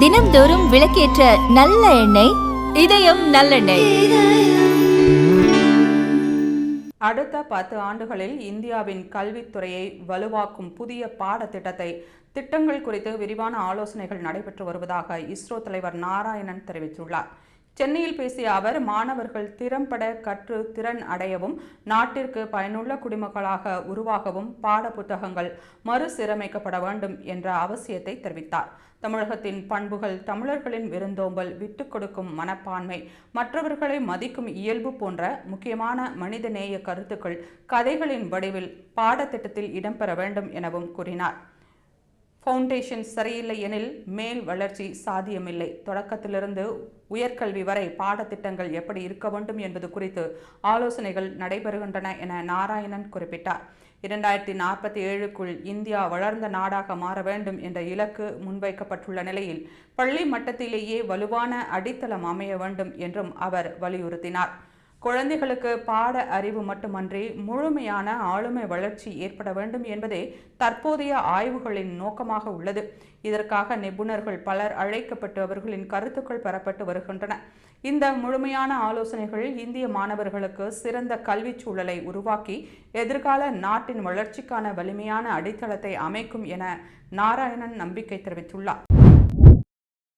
தினம்தோறும் விளக்கேற்ற நல்ல எண்ணெய் இதயம் நல்லெண்ணெய். அடுத்த பத்து ஆண்டுகளில் இந்தியாவின் கல்வித்துறையை வலுவாக்கும் புதிய பாடத்திட்டத்தை திட்டங்கள் குறித்து விரிவான ஆலோசனைகள் நடைபெற்று வருவதாக இஸ்ரோ தலைவர் நாராயணன் தெரிவித்துள்ளார். சென்னையில் பேசிய அவர் மாணவர்கள் திறம்பட கற்று திறன் அடையவும் நாட்டிற்கு பயனுள்ள குடிமக்களாக உருவாகவும் பாட புத்தகங்கள் மறுசீரமைக்கப்பட வேண்டும் என்ற அவசியத்தை தெரிவித்தார். தமிழகத்தின் பண்புகள் தமிழர்களின் விருந்தோம்பல் விட்டுக் கொடுக்கும் மனப்பான்மை மற்றவர்களை மதிக்கும் இயல்பு போன்ற முக்கியமான மனிதநேய கருத்துக்கள் கதைகளின் வடிவில் பாடத்திட்டத்தில் இடம்பெற வேண்டும் எனவும் கூறினார். ஃபவுண்டேஷன் சரியில்லை எனில் மேல் வளர்ச்சி சாத்தியமில்லை. தொடக்கத்திலிருந்து உயர்கல்வி வரை பாடத்திட்டங்கள் எப்படி இருக்க வேண்டும் என்பது குறித்து ஆலோசனைகள் நடைபெறுகின்றன என நாராயணன் குறிப்பிட்டார். இரண்டாயிரத்தி நாற்பத்தி ஏழுக்குள் இந்தியா வளர்ந்த நாடாக மாற வேண்டும் என்ற இலக்கு முன்வைக்கப்பட்டுள்ள நிலையில் பள்ளி மட்டத்திலேயே வலுவான அடித்தளம் அமைய வேண்டும் என்றும் அவர் வலியுறுத்தினார். குழந்தைகளுக்கு பாட அறிவு மட்டுமன்றி முழுமையான ஆளுமை வளர்ச்சி ஏற்பட வேண்டும் என்பதே தற்போதைய ஆய்வுகளின் நோக்கமாக உள்ளது. இதற்காக நிபுணர்கள் பலர் அழைக்கப்பட்டு அவர்களின் கருத்துக்கள் பெறப்பட்டு வருகின்றன. இந்த முழுமையான ஆலோசனைகள் இந்திய மாணவர்களுக்கு சிறந்த கல்விச் சூழலை உருவாக்கி எதிர்கால நாட்டின் வளர்ச்சிக்கான வலிமையான அடித்தளத்தை அமைக்கும் என நாராயணன் நம்பிக்கை தெரிவித்துள்ளார்.